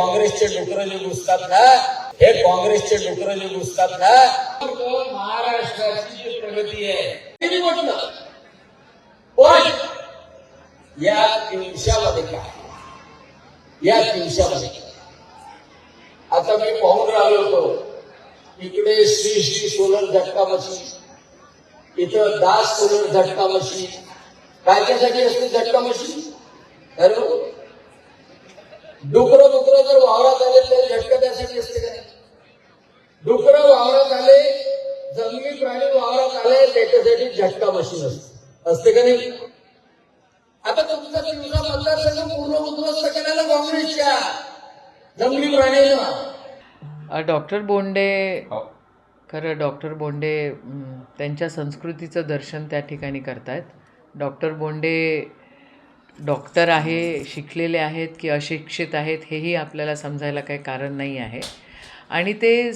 काँग्रेसचे डुकर जे घुसतात ना हे काँग्रेसचे डुकर जे घुसतात ना महाराष्ट्राची जी प्रगती आहे म्हटलं पण या दिवसामध्ये काय? या दिवसामध्ये काय? आता मी पाहून राहिलो होतो इकडे श्री श्री सोलर झटका मशीन इथं दास सोलर झटका मशीन काय त्यासाठी असते झटका मशीन हॅलो? डुकरं डुकरं जर वावरात आले तर झटका त्यासाठी असते का नाही? डुकरं वावरात आले जंगली प्राणी वावरात आले त्याच्यासाठी झटका मशीन असते. असते का नाही? आता तुमचा तुमचा मतदारसंघ पूर्ण उद्ध्वस्त करायला काँग्रेसच्या जंगली प्राण्यांना डॉक्टर बोंडे खरं डॉक्टर बोंडे त्यांच्या संस्कृतीचं दर्शन त्या ठिकाणी करतायत. डॉक्टर बोंडे डॉक्टर आहे शिकलेले आहेत की अशिक्षित आहेत हेही आपल्याला समजायला काही कारण नाही आहे. आणि ते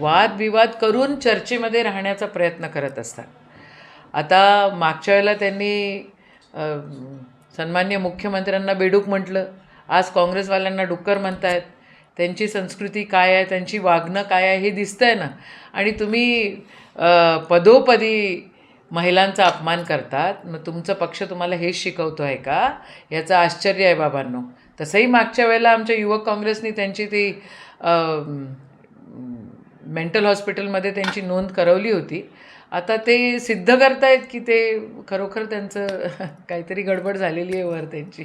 वादविवाद करून चर्चेमध्ये राहण्याचा प्रयत्न करत असतात. आता मागच्या वेळेला त्यांनी सन्मान्य मुख्यमंत्र्यांना बेडूक म्हटलं आज काँग्रेसवाल्यांना डुक्कर म्हणतायत त्यांची संस्कृती काय आहे त्यांची वागणं काय आहे हे दिसतंय ना. आणि तुम्ही पदोपदी महिलांचा अपमान करतात. मग तुमचा पक्ष तुम्हाला हेच शिकवतो आहे का? याचं आश्चर्य आहे बाबांनो. तसंही मागच्या वेळेला आमच्या युवक काँग्रेसनी त्यांची ती मेंटल हॉस्पिटलमध्ये त्यांची नोंद करवली होती. आता ते सिद्ध करतायत की ते खरोखर त्यांचं काहीतरी गडबड झालेली आहे वर त्यांची.